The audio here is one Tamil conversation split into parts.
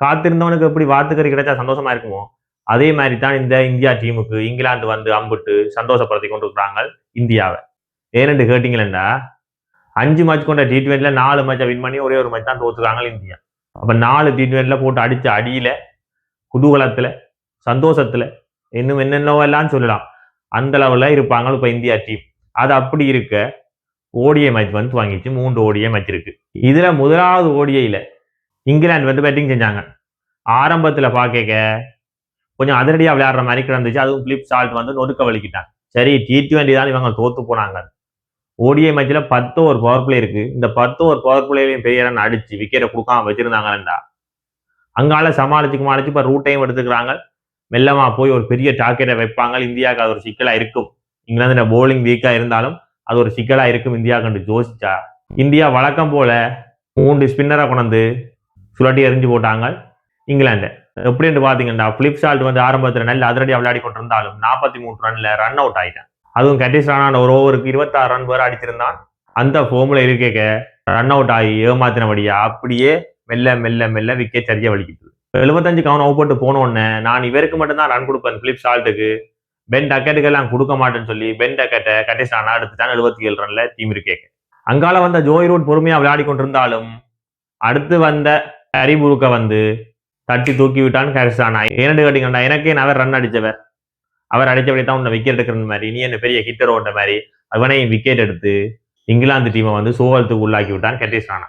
காத்திருந்தவனுக்கு எப்படி வாத்துக்கறி கிடைச்சா சந்தோஷமா இருக்குமோ? அதே மாதிரி தான் இந்த இந்தியா டீமுக்கு இங்கிலாந்து வந்து அம்பிட்டு சந்தோஷப்படுத்தி கொண்டு இருக்கிறாங்க இந்தியாவை. ஏனென்று கேட்டீங்களா அஞ்சு மேட்ச் கொண்ட டி டுவெண்ட்டில நாலு மேட்சை வின் பண்ணி ஒரே ஒரு மேட்ச் தான் தோத்துருக்காங்க இந்தியா. அப்ப நாலு டி டுவெண்ட்டில போட்டு அடிச்ச அடியில குதூகலத்துல சந்தோஷத்துல இன்னும் என்னென்னவோ எல்லாம் சொல்லலாம். அந்த லெவலில் இருப்பாங்க இப்போ இந்தியா டீம். அது அப்படி இருக்க ஓடிய மேட்ச் வந்து வாங்கிச்சு. மூன்று ஓடிய மேட்ச் இருக்கு. இதுல முதலாவது ஓடியில இங்கிலாந்து வந்து பேட்டிங் செஞ்சாங்க. ஆரம்பத்துல பார்க்க கொஞ்சம் அதிரடியா விளையாடுற மாதிரி கிடந்துச்சு. அதுவும் பிலிப் சால்ட் வந்து நொறுக்க வலிக்கிட்டான் சரி டி டுவெண்ட்டி தான் இவங்க தோத்து போனாங்க. ஓடிஐ மேட்ச்ல பத்து ஒரு பவர் பிளே இருக்கு. இந்த பத்து ஒரு பவர் பிளேலையும் பெரிய ரன் அடிச்சு விக்கெட்டை கொடுக்காம வச்சிருந்தாங்கடா அங்கால சமாளிச்சுக்கு மாளிச்சு இப்ப ரூட்டையும் எடுத்துக்கிறாங்க. மெல்லமா போய் ஒரு பெரிய டார்கெட்டை வைப்பாங்க. இந்தியாவுக்கு அது ஒரு சிக்கலா இருக்கும். இங்கிலாந்து போலிங் வீக்கா இருந்தாலும் அது ஒரு சிக்கலா இருக்கும். இந்தியா கண்டு யோசிச்சா இந்தியா வழக்கம் போல மூன்று ஸ்பின்னரை கொண்டு சுழட்டி எறிஞ்சு போட்டாங்க. இங்கிலாந்து. எப்படின்னு பாத்தீங்கன்னா பிலிப் சால்ட் வந்து ஆரம்பத்தில் நல்ல அதிரடியா விளையாடி கொண்டிருந்தாலும் நாற்பத்தி மூணு ரன்ல ரன் அவுட் ஆயிட்டான். அதுவும் கட்டிஸ் ரானான ஒரு ஓவருக்கு இருபத்தாறு ரன் வேறு அடிச்சிருந்தான் அந்த ஃபோமில் இருக்க ரன் அவுட் ஆகி ஏமாத்தினபடியா அப்படியே மெல்ல மெல்ல மெல்ல விக்கெட் சரிய வலிக்குது. எழுபத்தஞ்சு கவுன் அவுட் போட்டு போன உடனே நான் இவருக்கு மட்டும்தான் ரன் கொடுப்பேன் பிலிப் சால்ட்டுக்கு பென் டக்கெட்டுக்கெல்லாம் கொடுக்க மாட்டேன்னு சொல்லி பென் டக்கெட்டை கட்டிஸ் ரானா எடுத்துட்டான் எழுபத்தி ஏழு ரன்ல டீம் இருக்கேக்க. அங்கால வந்த ஜோய் ரூட் பொறுமையாக விளையாடி கொண்டிருந்தாலும் அடுத்து வந்த ஹரிபுருக்க வந்து தட்டி தூக்கி விட்டான் கேஷ் ஆனா ஏன்னு கேட்டீங்கன்னா எனக்கே அவர் ரன் அடிச்சவர் அவர் அடிச்சபடி தான் உன்னை விக்கெட் எடுக்கிற மாதிரி நீ என்ன பெரிய ஹிட்டர் ஓட்ட மாதிரி அவனையும் விக்கெட் எடுத்து இங்கிலாந்து டீமை வந்து சோகத்துக்கு உள்ளாக்கி விட்டான் கட்டிஸ் ராணா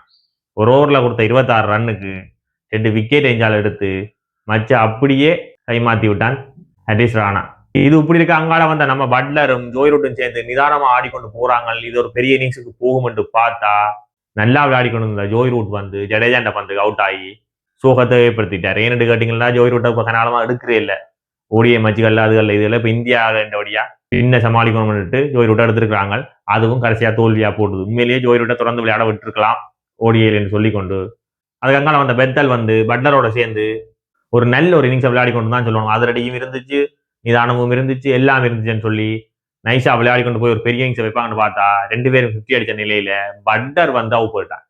ஒரு ஓவரில் கொடுத்த இருபத்தாறு ரன்னுக்கு ரெண்டு விக்கெட் எஞ்சால் எடுத்து மச்ச அப்படியே கைமாத்தி விட்டான் ஹட்டிஸ் ராணா இது இப்படி இருக்க அங்கால வந்த நம்ம பட்லரும் ஜோய் ரூட்டும் சேர்ந்து நிதானமா ஆடிக்கொண்டு போறாங்க இது ஒரு பெரிய இன்னிங்ஸுக்கு போகும் என்று பார்த்தா நல்லா விளையாடி கொண்டு இருந்த ஜோய் ரூட் வந்து ஜடேஜாண்ட பந்துக்கு அவுட் ஆகி சோகத்தை ஏற்படுத்திட்டார். ஏன்னு கேட்டீங்கன்னா ஜோய் ரூட்டை கொஞ்ச காலமா எடுக்கிறே இல்லை ஓடிய மச்சுகள் அதுகள் இதுல இப்ப இந்தியா வழியா என்ன சமாளிக்கணும்னுட்டு ஜோய் ரூட்டை எடுத்திருக்கிறாங்க. அதுவும் கடைசியா தோல்வியா போடுது. உண்மையிலேயே ஜோய் ரூட்டை தொடர்ந்து விளையாட விட்டுருக்கலாம் ஓடியல்னு சொல்லி கொண்டு அதுக்கு வந்த பெத்தல் வந்து பட்லரோட சேர்ந்து ஒரு நல்ல ஒரு இன்னிங்ஸை விளையாடி கொண்டு தான் சொல்லணும். அதிரடியும் இருந்துச்சு நிதானமும் இருந்துச்சு எல்லாம் இருந்துச்சுன்னு சொல்லி நைஸா விளையாடி கொண்டு போய் ஒரு பெரிய இன்னிங்ஸை வைப்பாங்கன்னு பார்த்தா ரெண்டு பேரும் ஃபிஃப்டி அடிச்ச நிலையில பட்டர் வந்து அவுட் போயிட்டான்.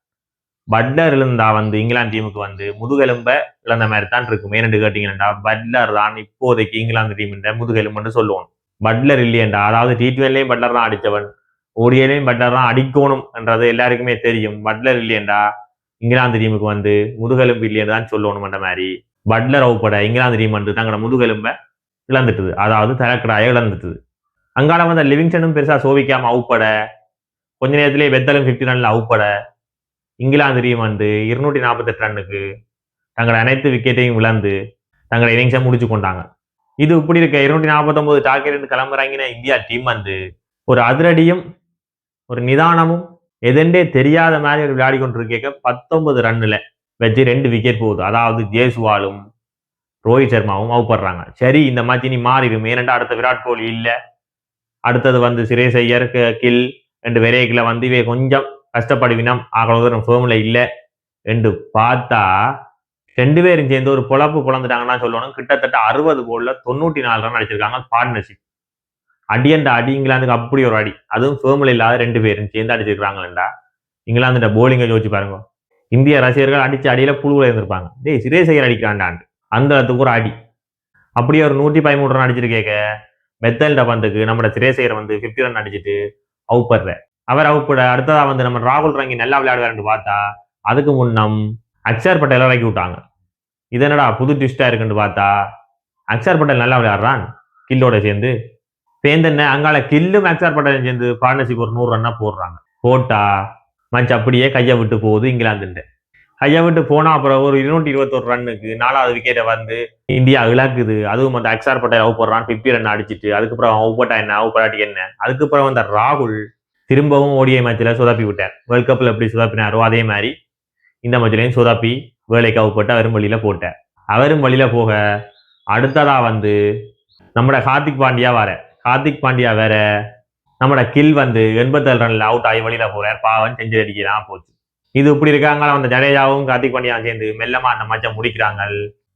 பட்லர் இருந்தா வந்து இங்கிலாந்து டீமுக்கு வந்து முதுகெலும்ப இழந்த மாதிரி தான் இருக்கும். ஏன்னு கேட்டீங்கன்னா பட்லர் தான் இப்போதைக்கு இங்கிலாந்து டீமின் முதுகெலும்புன்னு சொல்லுவோம். பட்லர் இல்லையண்டா. அதாவது டி டுவெண்ட்லையும் பட்லர் தான் அடித்தவன். ஓடியிலையும் பட்லர் தான் அடிக்கணும் என்றது எல்லாருக்குமே தெரியும். பட்லர் இல்லையண்டா. இங்கிலாந்து டீமுக்கு வந்து முதுகெலும்பு இல்லைன்னு தான் சொல்லணும்ன்ற மாதிரி பட்லர் அவுப்பட இங்கிலாந்து டீம் வந்து தங்களோட முதுகெலும்பை இழந்துட்டுது. அதாவது தலக்கடாய இழந்துட்டுது. அங்கால வந்த லிவிங்ஸ்டனும் பெருசா சோபிக்காம அவுப்பட. கொஞ்ச நேரத்திலேயே வெத்தலும் பிப்டி ரன்ல அவுப்பட. இங்கிலாந்து டீம் வந்து இருநூற்றி நாற்பத்தெட்டு ரன்னுக்கு தங்கள் அனைத்து விக்கெட்டையும் இழந்து தங்களை இன்னிங்ஸை முடிச்சு கொண்டாங்க. இது இப்படி இருக்க இருநூற்றி நாற்பத்தொம்பது டார்கெட் கிளம்புறாங்கின இந்தியா டீம் வந்து ஒரு அதிரடியும் ஒரு நிதானமும் எதெண்டே தெரியாத மாதிரி விளையாடி கொண்டிருக்க பத்தொன்பது ரன்னில் வச்சு ரெண்டு விக்கெட் போகுது. அதாவது ஜேசுவாலும் ரோஹித் சர்மாவும் அவுப்படுறாங்க. சரி இந்த மாதிரி நீ மாறிடும். ஏனெண்டா அடுத்த விராட் கோலி இல்ல. அடுத்தது வந்து சிரேஸ் ஐயர் கில் ரெண்டு வெரேக்கில் வந்து இவை கொஞ்சம் கஷ்டப்படுவினம். நம்ம ஃபேமில் இல்லை. என்று பார்த்தா ரெண்டு பேரும் சேர்ந்து ஒரு பொழப்பு குழந்துட்டாங்கன்னா சொல்லணும். கிட்டத்தட்ட அறுபது போல்ல தொண்ணூற்றி நாலு ரன் அடிச்சிருக்காங்க பார்ட்னர்ஷிப் அடி அந்த அடி இங்கிலாந்துக்கு அப்படி ஒரு அடி. அதுவும் ஃபேமில் இல்லாத ரெண்டு பேரும் சேர்ந்து அடிச்சிருக்காங்களா இங்கிலாந்துட போலிங்கை யோசிச்சு பாருங்க. இந்திய ரசிகர்கள் அடிச்சு அடியில புழுவில் இருந்திருப்பாங்க. டேய் சிரேஸ் ஐயர் அந்த இடத்துக்கு ஒரு அடி. அப்படியே ஒரு நூற்றி பதிமூணு ரன் அடிச்சிருக்கேக்க. மெத்தல்ட பந்துக்கு நம்மளோட திரேசையர் வந்து 50 ரன் அடிச்சிட்டு அவுப்படுற அவர் அவுப்பட அடுத்ததா வந்து நம்ம ராகுல் ரங்கி நல்லா விளையாடுவாருன்னு பார்த்தா அதுக்கு முன்னம் அக்ஷர் பட்டேல் இறக்கி விட்டாங்க. இது என்னடா புது ட்விஸ்டாக இருக்குன்னு பார்த்தா அக்ஷர் பட்டேல் நல்லா விளையாடுறான் கில்லோட சேர்ந்து. பேந்தன்ன அங்கால கில்லும் அக்ஷர் பட்டேலும் சேர்ந்து பார்ட்னர்ஷிப் ஒரு நூறு ரன்னா போடுறாங்க. போட்டா மச்சு அப்படியே கையை விட்டு போகுது இங்கிலாந்துட்டு ஐயா விட்டு போனா அப்புறம் ஒரு இருநூற்றி இருபத்தொரு ரன்னுக்கு நாலாவது விக்கெட்டை வந்து இந்தியா இழக்குது. அதுவும் அந்த அக்ஸார் பட்டாய் அவு போடுறான் பிப்டி ரன் அடிச்சிட்டு. அதுக்கப்புறம் அவன் அவுப்பட்டா என்ன? அவு போடாட்டி என்ன? அதுக்கப்புறம் வந்த ராகுல் திரும்பவும் ஓடிஐ மேட்ச்ல சுதாப்பி விட்டார். வேர்ல்ட் கப்ல எப்படி சுதாப்பினாரோ அதே மாதிரி இந்த மேட்ச்லயும் சுதாப்பி வேலைக்கு அவுப்பட்டு அவரும் வழியில போட்டார். அவரும் வழியில போக அடுத்ததா வந்து நம்மட கார்த்திக் பாண்டியா வர கார்த்திக் பாண்டியா வேற நம்மட கில் வந்து எண்பத்தேழு ரன்ல அவுட் ஆகி வழியில போறார். பாவன் செஞ்சு அடிக்கிறான் போச்சு. இது இப்படி இருக்காங்க அந்த ஜடேஜாவும் கார்த்திக் பாண்டியாவும் சேர்ந்து மெல்லமா அந்த மச்சம் முடிக்கிறாங்க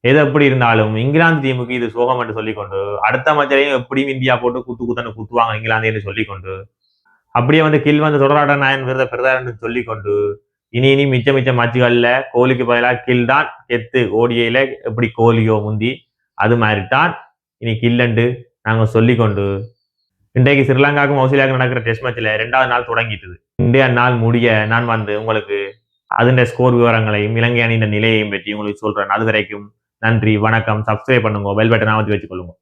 எது எப்படி இருந்தாலும் இங்கிலாந்து டீமுக்கு இது சோகம் என்று சொல்லிக்கொண்டு அடுத்த மச்சரையும் எப்படியும் இந்தியா போட்டு குத்து குத்தன்னு குத்துவாங்க இங்கிலாந்து என்று சொல்லிக்கொண்டு அப்படியே வந்து கில் வந்து தொடராட நாயன் விருத பெறுதார் என்று சொல்லிக்கொண்டு இனி இனி மிச்ச மிச்ச மேட்சுகள்ல கோலிக்கு பதிலாக கில் தான் கெத்து ஓடியில எப்படி கோலியோ முந்தி அது மாதிரி தான் இனி கில்லண்டு நாங்கள் சொல்லிக்கொண்டு இன்றைக்கு ஸ்ரீலங்காவுக்கும் ஆஸ்திரேலியாவுக்கும் நடக்கிற டெஸ்ட் மேட்ச்ல ரெண்டாவது நாள் தொடங்கிட்டுது. இன்றைய நாள் முடிய நான் வந்து உங்களுக்கு அதன் ஸ்கோர் விவரங்களையும் இலங்கை அணியின் நிலையையும் பற்றி உங்களுக்கு சொல்றேன். அது வரைக்கும் நன்றி வணக்கம். சப்ஸ்கிரைப் பண்ணுங்க. பெல் பட்டன் அமைத்து வச்சுக்கொள்ளுங்க.